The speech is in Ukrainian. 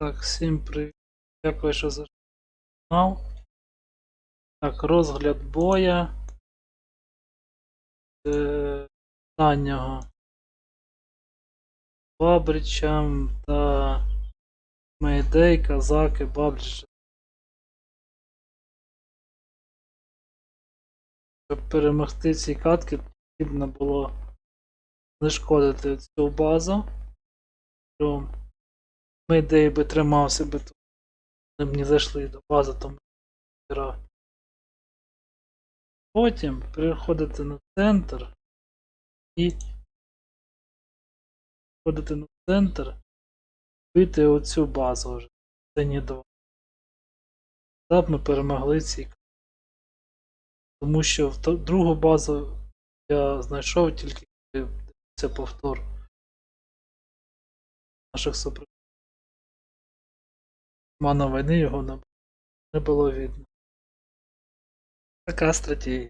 Так, всім привіт. Дякую, що зайшли канал. Так, розгляд боя. Е, Останнього. Бабричам та Мейдей, Казаки, Бабрич. Щоб перемогти ці катки, потрібно було знешкодити цю базу. Що Мейдей би тримався би тут. Вони б не зайшли до бази, тому грав. Потім переходити на центр і входити на центр, бити оцю базу вже. Це не два. Так ми перемогли ці. Тому що в другу базу я знайшов тільки дивився повтор наших супротивників. Мана війни його не, не було видно. Така стратегія.